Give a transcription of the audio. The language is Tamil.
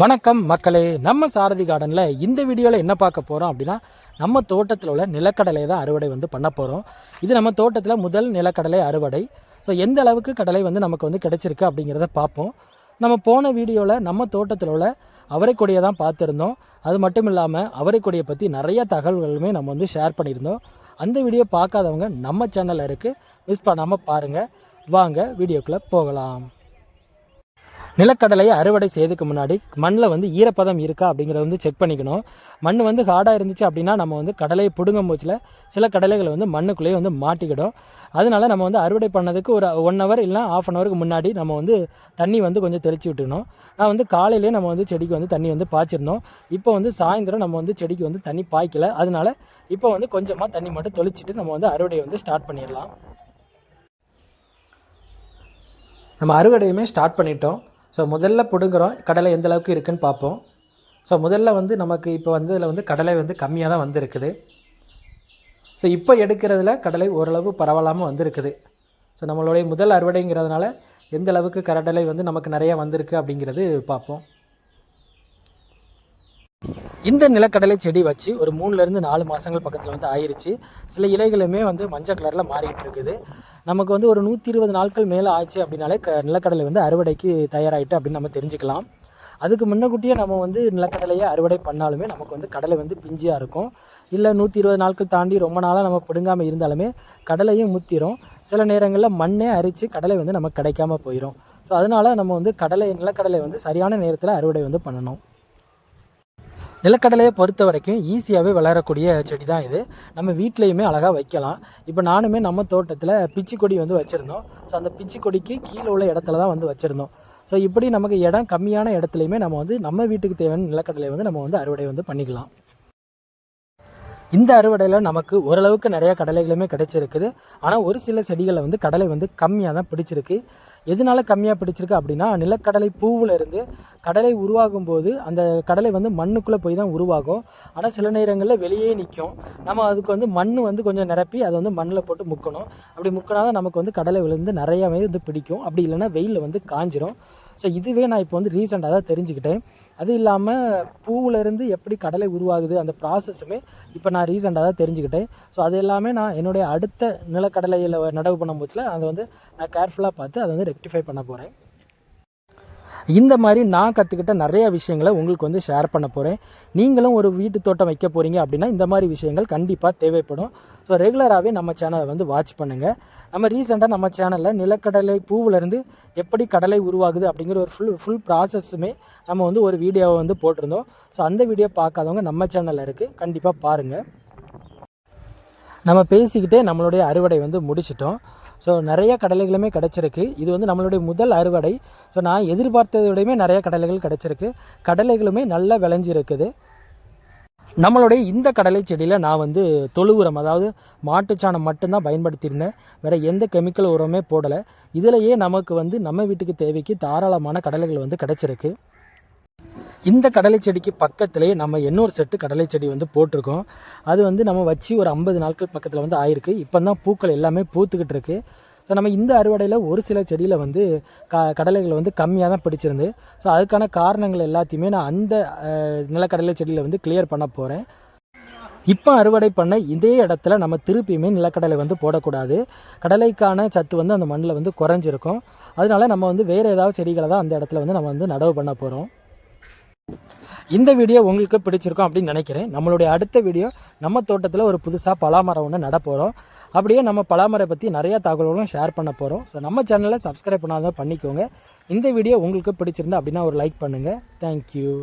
வணக்கம் மக்களே நம்ம சாரதி கார்டனில் இந்த வீடியோவில் என்ன பார்க்க போகிறோம் அப்படின்னா நம்ம தோட்டத்தில் உள்ள நிலக்கடலை தான் அறுவடை வந்து பண்ண போகிறோம் இது நம்ம தோட்டத்தில் முதல் நிலக்கடலை அறுவடை. ஸோ எந்த அளவுக்கு கடலை வந்து நமக்கு வந்து கிடைச்சிருக்கு அப்படிங்கிறத பார்ப்போம். நம்ம போன வீடியோவில் நம்ம தோட்டத்தில் உள்ள அவரைக்கொடியை தான் பார்த்துருந்தோம். அது மட்டும் இல்லாமல் அவரைக்கொடியை பற்றி நிறைய தகவல்களுமே நம்ம வந்து ஷேர் பண்ணியிருந்தோம். அந்த வீடியோ பார்க்காதவங்க நம்ம சேனலில் இருக்குது மிஸ் பண்ணாமல் பாருங்கள் வாங்க வீடியோக்குள்ளே போகலாம். நிலக்கடலையை அறுவடை செய்யறதுக்கு முன்னாடி மண்ணில் வந்து ஈரப்பதம் இருக்கா அப்படிங்கிறத வந்து செக் பண்ணிக்கணும். மண் வந்து ஹார்டாக இருந்துச்சு அப்படின்னா நம்ம வந்து கடலையை பிடுங்கும் போச்சில் சில கடலைகள் வந்து மண்ணுக்குள்ளேயே வந்து மாட்டிக்கிடும். அதனால நம்ம வந்து அறுவடை பண்ணதுக்கு ஒரு ஒன் ஹவர் இல்லைனா ஆஃப் அன் ஹவருக்கு முன்னாடி நம்ம வந்து தண்ணி வந்து கொஞ்சம் தெளிச்சு விட்டுக்கணும். நான் வந்து காலையிலேயே நம்ம வந்து செடிக்கு வந்து தண்ணி வந்து பாய்ச்சிருந்தோம் இப்போ வந்து சாயந்தரம் நம்ம வந்து செடிக்கு வந்து தண்ணி பாய்க்கல. அதனால இப்போ வந்து கொஞ்சமாக தண்ணி மட்டும் தெளிச்சிட்டு நம்ம வந்து அறுவடையை வந்து ஸ்டார்ட் பண்ணிடலாம். நம்ம அறுவடையுமே ஸ்டார்ட் பண்ணிட்டோம். ஸோ முதல்ல பிடுங்குறோம். கடலை எந்த அளவுக்கு இருக்குன்னு பார்ப்போம். ஸோ முதல்ல வந்து நமக்கு இப்போ வந்து இதில் வந்து கடலை வந்து கம்மியாக தான் வந்திருக்குது. ஸோ இப்போ எடுக்கிறதுல கடலை ஓரளவு பரவலாமல் வந்திருக்குது. ஸோ நம்மளுடைய முதல் அறுவடைங்கிறதுனால எந்த அளவுக்கு கடலை வந்து நமக்கு நிறைய வந்திருக்கு அப்படிங்கிறது பார்ப்போம். இந்த நிலக்கடலை செடி வச்சு ஒரு மூணுலேருந்து நாலு மாதங்கள் பக்கத்தில் வந்து ஆயிருச்சு. சில இலைகளுமே வந்து மஞ்சள் கலரில் மாறிக்கிட்டு இருக்குது. நமக்கு வந்து ஒரு நூற்றி இருபது நாட்கள் மேலே ஆச்சு அப்படின்னாலே க நிலக்கடலை வந்து அறுவடைக்கு தயாராகிட்டு அப்படின்னு நம்ம தெரிஞ்சுக்கலாம். அதுக்கு முன்னக்கூட்டியே நம்ம வந்து நிலக்கடலையை அறுவடை பண்ணாலுமே நமக்கு வந்து கடலை வந்து பிஞ்சியாக இருக்கும். இல்லை நூற்றி இருபது நாட்கள் தாண்டி ரொம்ப நாளாக நம்ம பிடுங்காமல் இருந்தாலுமே கடலையும் முத்திரும். சில நேரங்களில் மண்ணே அரித்து கடலை வந்து நமக்கு கிடைக்காம போயிடும் ஸோ அதனால் நம்ம வந்து கடலை நிலக்கடலை வந்து சரியான நேரத்தில் அறுவடை வந்து பண்ணணும். நிலக்கடலையை பொறுத்த வரைக்கும் ஈஸியாகவே வளரக்கூடிய செடி தான் இது. நம்ம வீட்லேயுமே அழகாக வைக்கலாம். இப்போ நானுமே நம்ம தோட்டத்தில் பிச்சிக்கொடி வந்து வச்சுருந்தோம். ஸோ அந்த பிச்சிக்கொடிக்கு கீழே உள்ள இடத்துல தான் வந்து வச்சுருந்தோம். ஸோ இப்படி நமக்கு இடம் கம்மியான இடத்துலையுமே நம்ம வந்து நம்ம வீட்டுக்கு தேவையான நிலக்கடலை வந்து நம்ம வந்து அறுவடை வந்து பண்ணிக்கலாம். இந்த அறுவடையில் நமக்கு ஓரளவுக்கு நிறையா கடலைகளுமே கிடைச்சிருக்குது. ஆனால் ஒரு சில செடிகளில் வந்து கடலை வந்து கம்மியாக தான் பிடிச்சிருக்கு. எதனால கம்மியாக பிடிச்சிருக்கு அப்படின்னா நிலக்கடலை பூவில் இருந்து கடலை உருவாகும் போது அந்த கடலை வந்து மண்ணுக்குள்ளே போய் தான் உருவாகும். ஆனால் சில நேரங்களில் வெளியே நிற்கும் நம்ம அதுக்கு வந்து மண் வந்து கொஞ்சம் நிரப்பி அதை வந்து மண்ணில் போட்டு முக்கணும். அப்படி முக்கினா தான் நமக்கு வந்து கடலை விழுந்து நிறையாவே வந்து பிடிக்கும். அப்படி இல்லைன்னா வெயிலில் வந்து காஞ்சிரும். ஸோ இதுவே நான் இப்போ வந்து ரீசெண்டாக தான் தெரிஞ்சுக்கிட்டேன். அது இல்லாமல் பூவிலேருந்து எப்படி கடலை உருவாகுது அந்த ப்ராசஸுமே இப்போ நான் ரீசெண்டாக தான் தெரிஞ்சுக்கிட்டேன். ஸோ அது எல்லாமே நான் என்னுடைய அடுத்த நிலக்கடலையில் நடவு பண்ணும் போச்சில் அதை வந்து நான் கேர்ஃபுல்லாக பார்த்து அதை வந்து ரெக்டிஃபை பண்ண போகிறேன் இந்த மாதிரி நான் கற்றுக்கிட்ட நிறைய விஷயங்களை உங்களுக்கு வந்து ஷேர் பண்ண போகிறேன் நீங்களும் ஒரு வீட்டு தோட்டம் வைக்க போகிறீங்க அப்படின்னா இந்த மாதிரி விஷயங்கள் கண்டிப்பாக தேவைப்படும். ஸோ ரெகுலராகவே நம்ம சேனலை வந்து வாட்ச் பண்ணுங்கள் நம்ம ரீசெண்டாக நம்ம சேனலில் நிலக்கடலை பூவிலேருந்து எப்படி கடலை உருவாகுது அப்படிங்கிற ஒரு ஃபுல் ஃபுல் ப்ராசஸுமே நம்ம வந்து ஒரு வீடியோவை வந்து போட்டிருந்தோம். ஸோ அந்த வீடியோ பார்க்காதவங்க நம்ம சேனலில் இருக்குது கண்டிப்பாக பாருங்கள் நம்ம பேசிக்கிட்டே நம்மளுடைய அறுவடை வந்து முடிச்சிட்டோம். ஸோ நிறைய கடலைகளுமே கிடச்சிருக்கு. இது வந்து நம்மளுடைய முதல் அறுவடை. ஸோ நான் எதிர்பார்த்ததை விடையுமே நிறைய கடலைகள் கிடச்சிருக்கு. கடலைகளுமே நல்லா விளைஞ்சிருக்குது. நம்மளுடைய இந்த கடலை செடியில் நான் வந்து தொழு உரம் அதாவது மாட்டுச்சாணம் மட்டும்தான் பயன்படுத்தியிருந்தேன். வேறு எந்த கெமிக்கல் உரமே போடலை. இதிலையே நமக்கு வந்து நம்ம வீட்டுக்கு தேவைக்கு தாராளமான கடலைகள் வந்து கிடச்சிருக்கு. இந்த கடலை செடிக்கு பக்கத்துலேயே நம்ம இன்னொரு செட்டு கடலை செடி வந்து போட்டிருக்கோம். அது வந்து நம்ம வச்சு ஒரு ஐம்பது நாட்கள் பக்கத்தில் வந்து ஆயிருக்கு. இப்போ தான் பூக்கள் எல்லாமே பூத்துக்கிட்டு இருக்கு. ஸோ நம்ம இந்த அறுவடையில் ஒரு சில செடியில் வந்து க கடலைகள் வந்து கம்மியாக தான் பிடிச்சிருந்து. ஸோ அதுக்கான காரணங்கள் எல்லாத்தையுமே நான் அந்த நிலக்கடலை செடியில் வந்து கிளியர் பண்ண போகிறேன் இப்போ அறுவடை பண்ண இதே இடத்துல நம்ம திருப்பியுமே நிலக்கடலை வந்து போடக்கூடாது. கடலைக்கான சத்து வந்து அந்த மண்ணில் வந்து குறைஞ்சிருக்கும். அதனால நம்ம வந்து வேறு ஏதாவது செடிகளை தான் அந்த இடத்துல வந்து நம்ம வந்து நடவு பண்ண போகிறோம் இந்த வீடியோ உங்களுக்கு பிடிச்சிருக்கும் அப்படின்னு நினைக்கிறேன். நம்மளுடைய அடுத்த வீடியோ நம்ம தோட்டத்தில் ஒரு புதுசாக பலாமரம் ஒன்று நட போகிறோம் அப்படியே நம்ம பலாமரம் பற்றி நிறையா தகவல்களும் ஷேர் பண்ண போகிறோம் ஸோ நம்ம சேனலை சப்ஸ்கிரைப் பண்ணாதான் பண்ணிக்கோங்க. இந்த வீடியோ உங்களுக்கு பிடிச்சிருந்தா அப்படின்னா ஒரு லைக் பண்ணுங்கள் தேங்க்யூ